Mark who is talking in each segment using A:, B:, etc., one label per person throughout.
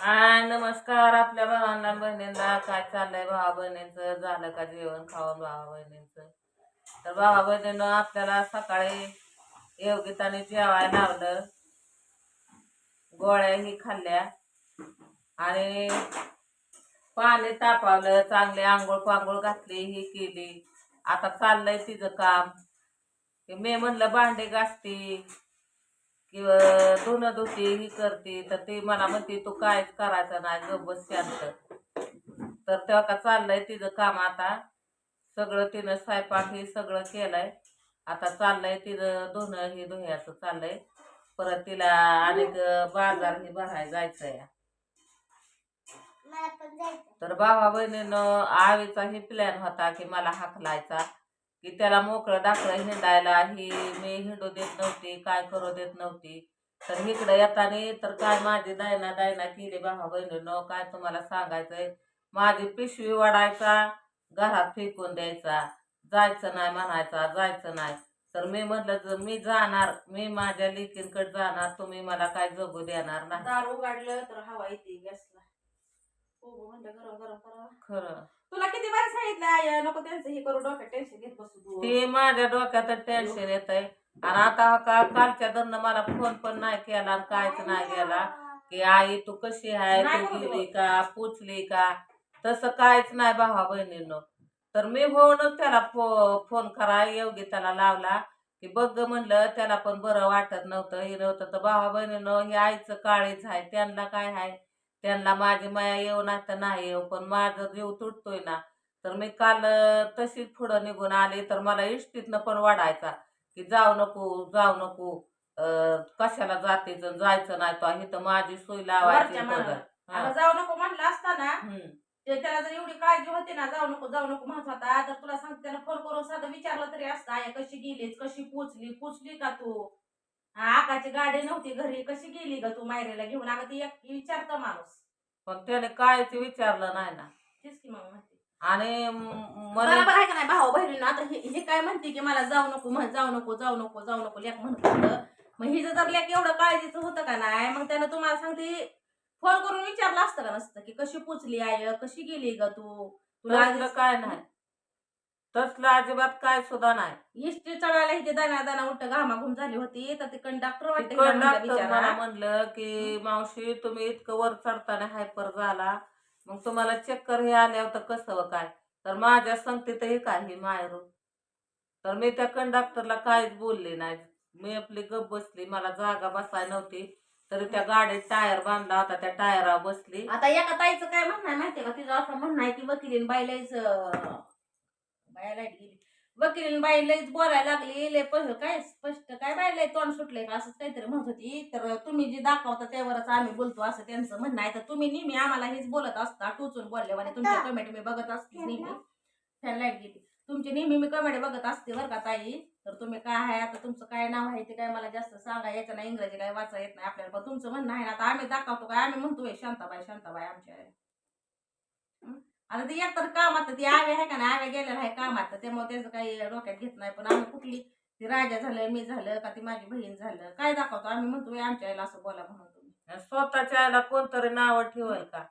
A: हाय नमस्कार आपल्या भावांना बहिणींना. काय चाललंय भावा बहिणींचं? झालं का जेवण खावं भावा बहिणींचं? तर भावा बहिणीनं आपल्याला सकाळी योगिताने जेवायला लावलं. गोळ्याही खाल्ल्या आणि पाणी तापवलं. चांगले आंघोळ पांघोळ घातली ही केली. आता चाललंय तिचं काम. की मी म्हणलं भांडे घासती. किंवा धुणं धुती ही करते तर ती मला म्हणते तू कायच करायचं नाही ग बस शांत. तर तेव्हा का चाललंय तिचं काम आता. सगळं तिनं स्वयंपाक हे सगळं केलंय. आता चाललंय तिचं धुणं हे धुयाचं चाललंय. परत तिला अनेक बाजार हे
B: पण जायचं
A: तर भावा बहिणीनं आवीचा हे प्लॅन होता की मला हाकलायचा. की त्याला मोकळं डाकळं हिंडायला ही मी हिंडू देत नव्हती काय करू देत नव्हती. तर इकडं येताना तर काय माझी दायना दायना केली भावा बहिणीनं काय तुम्हाला सांगायचंय? माझी पिशवी वाढायचा घरात फेकून द्यायचा. जायचं नाही म्हणायचा जायचं नाही. तर मी म्हटलं जर मी जाणार मी माझ्या लेकींकडे जाणार तुम्ही मला काय जगू देणार नाही.
C: दार उघडलं तर हवा येते गॅसला. म्हणलं गरम गरम करा.
A: खरं.
C: तुला किती बार सांगितलं आय नको त्यांचं हे करू डोक्यात टेन्शन घेत बसू तू.
A: ते माझ्या डोक्यात टेन्शन येत आहे आणि आता हा का कालच्या दरनं मला फोन पण नाही केला आणि कायच नाही गेला की आई तू कशी आहे
C: नाही
A: तू
C: बोललो.
A: गेली का पुचली का? तसं काहीच नाही भावा बहिणीनं. तर मी होऊनच त्याला फो फोन करा. योगी त्याला लावला. की बघ ग म्हणलं त्याला पण बरं वाटत नव्हतं. हे नव्हतं. तर भावा बहिणीनं हे आईचं काळीच आहे. त्यांना काय आहे? त्यांना माझी माया येऊ नाही तर नाही येऊ पण माझं जीव तुटतोय ना. तर मी काल तशीच पुढं निघून आले तर मला इष्टीतनं पण वाढायचा की जाऊ नको जाऊ नको कशाला आणि जायचं नाही तो इथं माझी सोय लावायची
C: जाऊ नको म्हणलं असताना त्याला जर एवढी काळजी होती ना जाऊ नको जाऊ नको म्हणत होता तर तुला सांगते त्याला फोन करून साधं विचारलं तरी असतं आया कशी गेलीस कशी पोचली पोचली का तू? आकाची गाडी नव्हती घरी. कशी गेली का तू मायरेला घेऊन? अगं ती एक विचारतं माणूस.
A: पण त्याने कायच विचारलं नाही ना.
C: तेच की मग म्हणते.
A: आणि म- मला
C: बरोबर आहे का नाही भाऊ बहिणीनं? आता हे हे काय म्हणते की मला जाऊ नको म्हण जाऊ नको जाऊ नको जाऊ नको लेक म्हणत होतं मग हिचं तर लेक एवढं काळजीचं होतं का नाही मग त्यानं तुम्हाला सांगते फोन करून विचारलं असतं का नसतं की कशी पोचली आय कशी गेली ग तू? तुला
A: काय नाही. तसलं अजिबात काय सुद्धा नाही.
C: हिस्ट्री चढायला इथे दाना दाना उलट घामाघूम झाली होती. तर ते कंडक्टर वाटते हिला
A: तिकडं
C: म्हणलं
A: डॉक्टर मला
C: बिचारा.
A: म्हणलं की मावशी तुम्ही इतकं वर चढताना हायपर झाला. मग तुम्हाला चक्कर हे आल्यावर तर कसं व काय? तर माझ्या संगतीत हे काय हे मायरू. तर मी त्या कंडक्टरला काहीच बोलले नाही. मी आपली गप बसली. मला जागा बसाय नव्हती. तरी त्या गाडीत टायर बांधला होता. त्या टायरावर बसली.
C: आता एका ताईचं काय म्हणणं आहे माहितीये का? तिचं असं म्हणणं आहे की वकिलीन बाईलाच बायला गेली वकिलीन बाई लईच बोलायला लागली लय पण काय स्पष्ट काय बायला तोंड सुटलंय का? असंच काहीतरी म्हणत होती. तर तुम्ही जे दाखवता त्यावरच आम्ही बोलतो असं त्यांचं म्हणणं आहे. तर तुम्ही नेहमी आम्हाला हेच बोलत असता टोचून बोलले म्हणे तुमच्या कमेंट मी बघत असते नेहमी. फॅन लाइट गेली तुमची नेहमी मी कमेंट बघत असते बरं का ताई. तर तुम्ही काय आहे आता तुमचं काय नाव आहे ते काय मला जास्त सांगा याचं नाही इंग्रजी काय वाचा येत नाही आपल्याला. पण तुमचं म्हणणं आहे ना आता आम्ही दाखवतो काय? आम्ही म्हणतोय शांताबाई शांताबाई आमच्या? आता ती एकतर कामात ती आवे आहे का नाही आवे गेलेला आहे कामात त्यामुळे त्याचं काही डोक्यात घेत नाही. पण आम्ही कुठली ती राजा झालं मी झालं का ती माझी बहीण झालं काय दाखवतो? आम्ही म्हणतोय आमच्या आईला असं बोला म्हणून तुम्ही.
A: स्वतःच्या आईला कोणतरी नाव ठेवल का?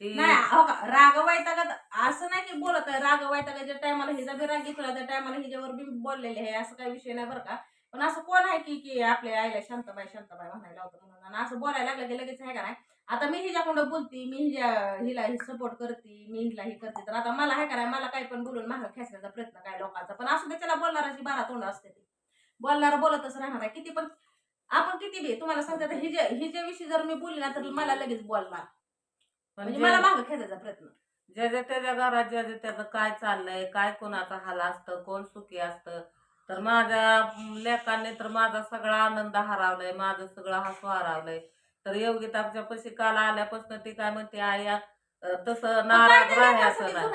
A: ती
C: नाही हो का? राग वैतागत असं नाही की बोलत आहे राग वैतागाच्या टायमाला हिचा बी राग घेतला त्या टायमाला हिच्यावर बी बोललेले आहे असं काही विषय नाही बरं का. पण असं कोण आहे की की आपल्या आईला शांताबाई शांताबाई म्हणायला होतं म्हणून? आणि असं बोलायला लागलं की लगेच आहे का नाही? आता मी हिच्याकडं बोलते मी हिच्या हिला सपोर्ट करते मी हिला हे करते. तर आता मला आहे का नाही मला काही पण बोलून मागं खेचण्याचा प्रयत्न काय लोकांचा. पण असं त्याला बोलणाराची बारा तोंड असते ती. बोलणारा बोलतच राहणार आहे. किती पण आपण किती बी तुम्हाला सांगते आता हिच्या हिच्याविषयी जर मी बोलली ना तर मला लगेच बोलणार. म्हणजे मला मागं खेचायचा प्रयत्न.
A: ज्याच्या त्याच्या घरात ज्याच्या त्याचं काय चाललंय काय कोणाचा हाल असतं कोण सुखी असतं तर माझ्या लेकांनी तर माझा सगळा आनंद हरावलाय माझं सगळं हसू हरावलंय. तर योगिता आमच्या पशी काल आल्यापासून ती काय म्हणते अं, तसं नाराज राहायचं नाही.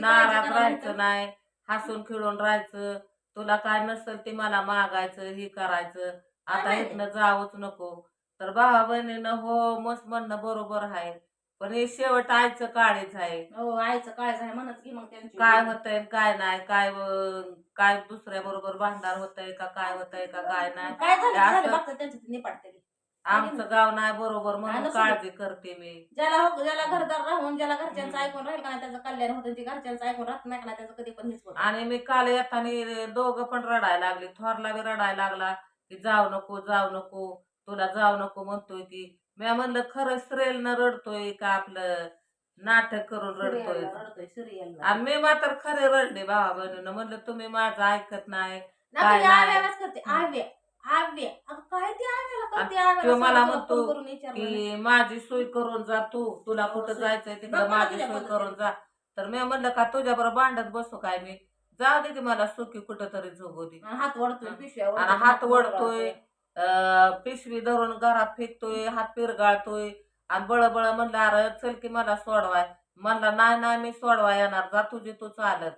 A: नाराज राहायचं नाही. हसून खेळून राहायचं. तुला काय नसेल ते मला मागायचं हे करायचं. आता. इथनं जावंच नको. तर भावा बहिणीनं हो मस्त म्हणणं बरोबर आहे. पण हे शेवट आईचं काळीच आहे.
C: हो आईचं काळज आहे. म्हणत की मग
A: काय होतंय काय नाही? काय काय दुसऱ्या बरोबर भांडार होतंय का? काय होतंय का? काय नाही? आमचं गाव नाही बरोबर म्हणून. काळजी करते मी.
C: ज्याला हो- ज्याला घरदार राहून ज्याला घरच्यांचं
A: हम्म.
C: ऐकून राहील का नाही त्याचं कल्याण होतं ते घरच्यांचं ऐकून राहत नाही का नाही त्याचं कधी पण हेच होत.
A: आणि मी काल येताना दोघं पण रडायला लागले. थोरला बी रडायला लागला की जाऊ नको जाऊ नको तुला जाऊ नको म्हणतोय की मी म्हणलं खरं सिरियलनं रडतोय का आपलं? नाटक करून रडतोय. आणि मी मात्र खरे रडले भावा बहिणीनं. म्हणलं तुम्ही माझं ऐकत नाही.
C: ना
A: काय
C: करते. आव्या आव्या अगं काय ती आव्याला करते
A: तो
C: आव्याला
A: मला म्हणतो
C: फोन करून विचारलं नाही.
A: की माझी सोय करून जा तू. तुला
C: हो,
A: कुठं. जायचंय
C: बघ
A: तिकडं माझी
C: तुझ्या
A: सोय
C: पद्धतीने.
A: करून जा. तर मी म्हणलं का तुझ्या बरोबर भांडत बसू काय मी? जाऊ दे की मला सुखी कुठं तरी झोगू दे.
C: आणि हात वडतोय. पिशव्या
A: आणि हात
C: वडतोय.
A: अं, पिशवी धरून घरात फेकतोय हात पिरगाळतोय. आणि बळबळ म्हणलं अरे चल की मला सोडवाय. म्हणला नाही नाही मी सोडवाय येणार. जा तुझी तू चालत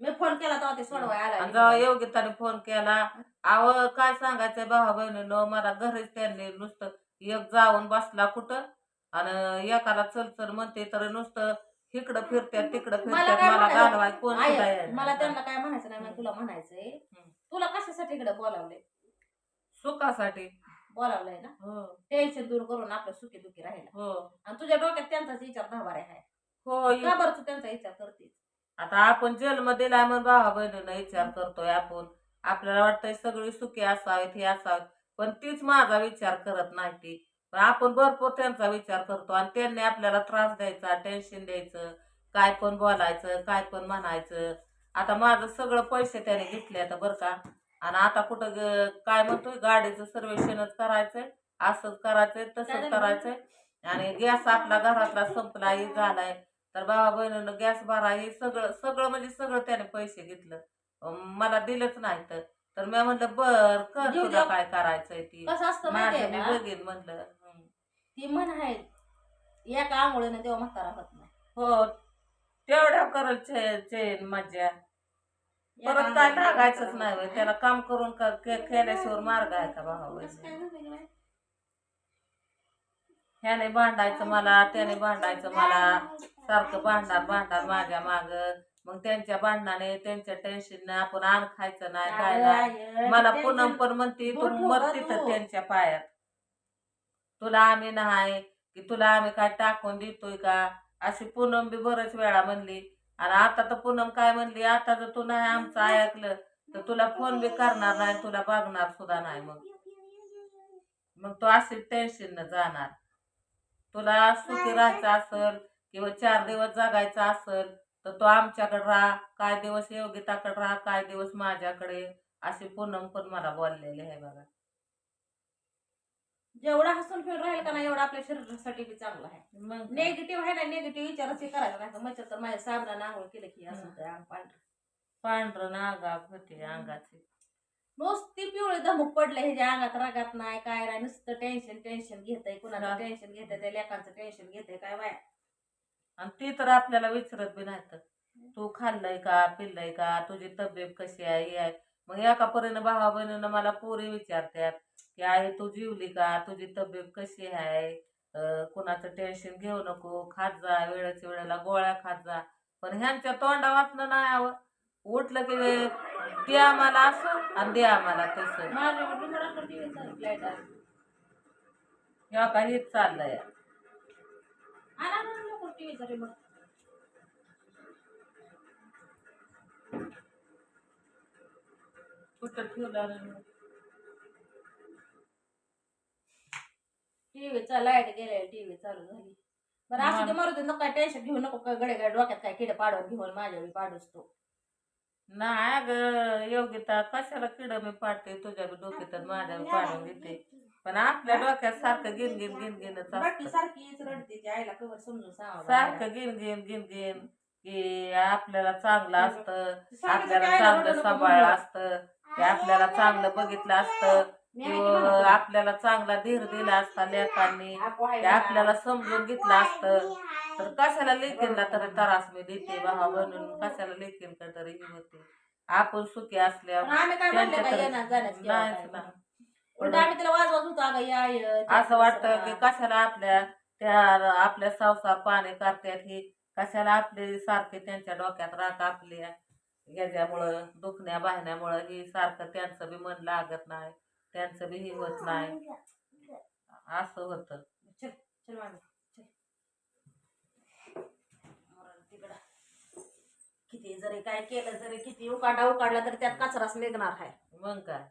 C: मी फोन केला तेव्हा ते सोडवाय
A: आणि
C: आला
A: जेव्हा योगिताने फोन केला अव काय सांगायचंय भावा बहिणीनं? मला घरीच त्यांनी नुसतं एक जाऊन बसला कुठं? आणि एकाला चल चल म्हणते तर नुसतं इकडं फिरत्यात तिकडं
C: मला
A: फिरत्यात.
C: काय
A: मला
C: म्हणायचं?
A: घालवाय कोण
C: आहे,
A: सुद्धा येईना.
C: मला त्यांना काय म्हणायचं नाही मला तुला म्हणायचंय. तुला कशासाठी इकडे बोलावलंय?
A: सुखासाठी.
C: बोलावलंय ना?
A: हो.
C: टेन्शन दूर करून आपलं सुखी दुखी राहिला.
A: हो.
C: आणि तुझ्या डोक्यात त्यांचाच विचार दहाबारे आहे.
A: हो
C: का बरं तू त्यांचा विचार करते
A: आता आपण जन्म दिलाय म्हणून भावा बहिणीनं विचार करतोय आपण. आपल्याला वाटतंय सगळी सुखी असावेत हे असावेत. पण तीच माझा विचार करत नाही ती. पण आपण भरपूर त्यांचा विचार करतो आणि त्यांनी आपल्याला त्रास द्यायचा टेन्शन द्यायचं काय पण बोलायचं काय पण म्हणायचं. आता माझं सगळं पैसे त्याने घेतले आता बरं का. आणि आता कुठं काय म्हणतोय गाडीचं सर्वेक्षणच करायचंय असंच करायचंय तसंच? करायचंय. आणि गॅस आपला घरातला संपलाही झालाय. तर बाबा बहिणीनं गॅस भरा हे सगळं सगळं म्हणजे सगळं त्याने पैसे घेतलं मला दिलंच नाही तर तर मी म्हणलं बर कर तुला
C: द्या.
A: काय करायचंय ती
C: कसं असतं
A: माझं
C: माहितीये
A: मी
C: का
A: बघीन म्हणलं हं.
C: ती म्हण आहे एका आंघोळीनं तेव्हा म्हातारा होत नाही
A: हो तेवढ्या करल चे- चेन मज्जा
C: एका
A: परत काय
C: आंघोळीनं
A: लागायचंच
C: म्हातारा
A: नाही
C: होत
A: होय. त्याला काम करून कर- के- मार्ग आहे का भावा
C: कसं काय
A: बहिणी
C: झालं काय?
A: ह्याने भांडायचं मला त्याने भांडायचं मला. सारखं भांडणार भांडणार माझ्या माग. मग त्यांच्या भांडणाने त्यांच्या टेन्शनने आपण आण खायचं नाही काय नाही. मला पूनम पण म्हणते तू
C: बोट ठेव
A: मर
C: गं
A: तिथं
C: तू.
A: त्यांच्या पायात. तुला आम्ही नाही की तुला आम्ही काय टाकून देतोय का? अशी पूनम बी बरेच वेळा म्हणली. आणि आता तर पूनम काय म्हणली आता जर तू नाही आमचं ऐकलं तर तुला फोन बी करणार नाही तुला बघणार सुद्धा नाही मग. मग तू अशी टेन्शन न जाणार. तुला सुखी राहायचं असल किंवा चार दिवस जगायचं असल तर तू आमच्याकडे राहा. काय दिवस योगिताकडे राहा काय दिवस माझ्याकडे. अशी पूनम पण मला बोललेली आहे बघा.
C: जेवढा हसून फिरून राहील का नाही एवढा आपल्या शरीरासाठी बी चांगला आहे.
A: मग?
C: नेगेटिव्ह आहे ना नेगेटिव्ह विचारच हे करायचा नाही. मच्छर तर माझ्या साबणानं आंघोळ केलं की असं अंग पांढरं.
A: पांढरं नागाप होते अंगाचे.
C: नुसती पिवळी धमक पडले ह्याच्या अंगात रागात नाही काय नाही नुसतं टेन्शन टेन्शन घेतय कुणाचं
A: हा.
C: टेन्शन घेतय त्या लेखांचं टेन्शन घेतय काय बाय.
A: आणि ती तर आपल्याला विचारत बी नाही तर तू खाल्लंय का पिल्लंय का तुझी तब्येत कशी आहे हे आहे. मग एका परीनं भावा बहिणीनं मला पोरी विचारतात की आहे तू जीवली का? तुझी तब्येत कशी आहे? कुणाचं टेन्शन घेऊ नको खात जा वेळेच्या वेळेला गोळ्या खात जा. पण ह्यांच्या तोंडा वाचणं नाही हवं उठलं की द्या आम्हाला असं. आणि द्या आम्हाला तसं. ह्या काही चाललंय. कुठं ठेवलं
C: टीव्हीचा लाइट गेले टीव्ही चालू झाली. बरं असं ते मरू दे नको टेन्शन घेऊ नको काय गडे गडे डोक्यात काय किडे पाडून घेऊन माझ्या पाडूस तो.
A: नाही ग योगिता कशाला किड मी पाडते? तुझ्या बी डोक्यात आणि माझ्या बी पाडून घेते. पण आपल्या डोक्यात सारखं गिन गिन गिन गिनच
C: बाकी
A: असतं
C: सारखीच रडते ती आईला कवर समजून सांगा
A: सारखं गिन गिन गिन गिन की आपल्याला चांगलं असतं आपल्याला चांगलं सांभाळलं. असतं की आपल्याला चांगलं बघितलं असतं.
C: की.
A: आपल्याला चांगला धीर दिला असता लेखांनी. आपल्याला समजून घेतलं असतं तर कशाला लेखीनला तरी त्रास मी देते भावा बनून कशाला लेखीन तरी हे होते आपण सुखी
C: पण
A: असल्यावर
C: आम्ही काय म्हणलं
A: त्यांच्या
C: काय
A: तरी-
C: येणार जाण्याचं केव्हा काय
A: नाहीच ना.
C: म्हणून. उलट आम्ही तिला वाजवत होतो अगं या ये, ते
A: असं वाटतं की. कशाला आपल्या त्या आपल्या संसार पाणी करतात ही कशाला आपले सारखे त्यांच्या डोक्यात राख आपल्या याच्यामुळं दुखण्या बाहण्यामुळं ही सारखं त्यांचं बी मन लागत नाही त्यांचं बी हे होत नाही. असं होतं.
C: चल चल तिकडं. किती जरी काय केलं जरी किती उकाडा उकाडला तरी त्यात कचराच निघणार आहे.
A: मग काय?